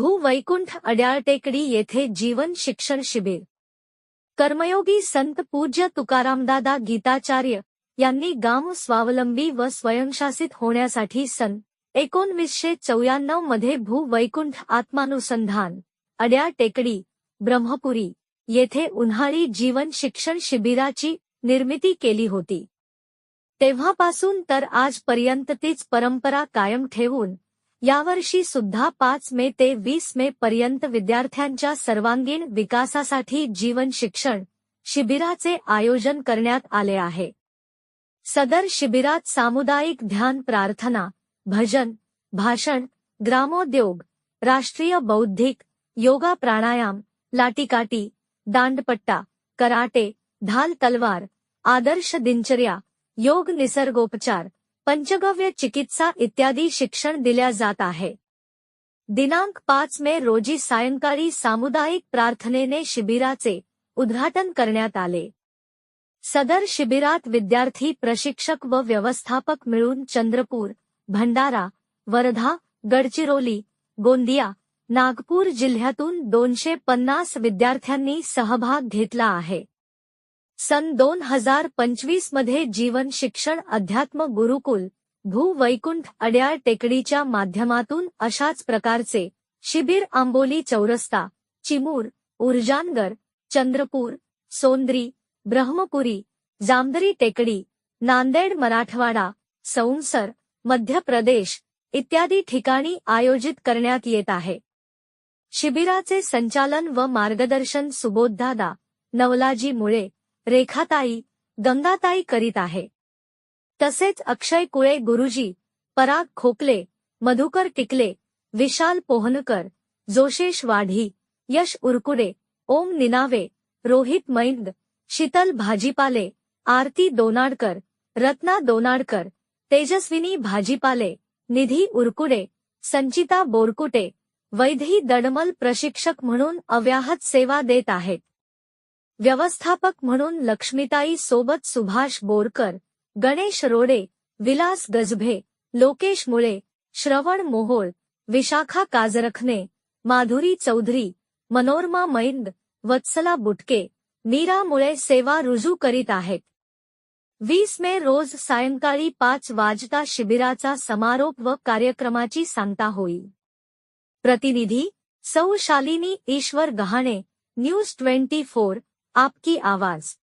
भूवैकुंठ अड्याळ टेकडी येथे जीवन शिक्षण शिबिर. कर्मयोगी संत पूज्य तुकारामदादा गीताचार्य यांनी गाव स्वावलंबी व स्वयंशासित होण्यासाठी सन एकोणवीसशे चौऱ्याण्णवमध्ये भूवैकुंठ आत्मानुसंधान अड्याळ टेकडी ब्रह्मपुरी येथे उन्हाळी जीवन शिक्षण शिबिराची निर्मिती केली होती. तेव्हापासून तर आजपर्यंत तीच परंपरा कायम ठेवून यावर्षी सुद्धा पाच मे ते वीस मे पर्यंत विद्यार्थ्यांच्या सर्वांगीण विकासासाठी जीवन शिक्षण शिबिराचे आयोजन करण्यात आले आहे. सदर शिबिरात सामुदायिक ध्यान प्रार्थना, भजन, भाषण, ग्रामोद्योग, राष्ट्रीय बौद्धिक, योगा प्राणायाम, लाटीकाटी, दांडपट्टा, कराटे, ढाल तलवार, आदर्श दिनचर्या, योग निसर्गोपचार पंचगव्य चिकित्सा इत्यादी शिक्षण दिल्या जात आहे. दिनांक पाच मे रोजी सायंकाळी सामुदायिक प्रार्थनेने शिबिराचे उद्घाटन करण्यात आले. सदर शिबिरात विद्यार्थी, प्रशिक्षक व व्यवस्थापक मिळून चंद्रपूर, भंडारा, वर्धा, गडचिरोली, गोंदिया, नागपूर जिल्ह्यातून दोनशे पन्नास विद्यार्थ्यांनी सहभाग घेतला आहे. सन दोन हजार पंचवीसमध्ये जीवन शिक्षण अध्यात्म गुरुकुल भूवैकुंठ अड्याळ टेकडीच्या माध्यमातून अशाच प्रकारचे शिबिर आंबोली चौरस्ता चिमूर उर्जानगर चंद्रपूर सोंद्री ब्रह्मपुरी जामदरी टेकडी नांदेड मराठवाडा सौंसर मध्य प्रदेश इत्यादी ठिकाणी आयोजित करण्यात येत आहे. शिबिराचे संचालन व मार्गदर्शन सुबोधदादा नवलाजी मुळे रेखाताई, गंगाताई करीत आहे. तसेच अक्षय कुळे गुरुजी, पराग खोकले, मधुकर टिकले, विशाल पोहनकर, जोशेश वाढी, यश उरकुडे, ओम निनावे, रोहित मैंद, शीतल भाजीपाले, आरती दोनाडकर, रत्ना दोनाडकर, तेजस्विनी भाजीपाले, निधी उरकुडे, संचिता बोरकुटे, वैधी दडमल प्रशिक्षक म्हणून अव्याहत सेवा देत आहेत. व्यवस्थापक म्हणून लक्ष्मीताई सोबत सुभाष बोरकर गणेश रोडे विलास गजभे लोकेश मुळे श्रवण मोहोळ विशाखा काजरखने माधुरी चौधरी मनोरमा मैंद वत्सला बुटके मीरा मुळे सेवा रुजू करीत आहेत. वीस मे रोज सायंकाळी पाच वाजता शिबिराचा समारोप व कार्यक्रमाची सांगता होईल प्रतिनिधी सौ Shalini Ishwar Gahane news twenty four आपकी आवाज़।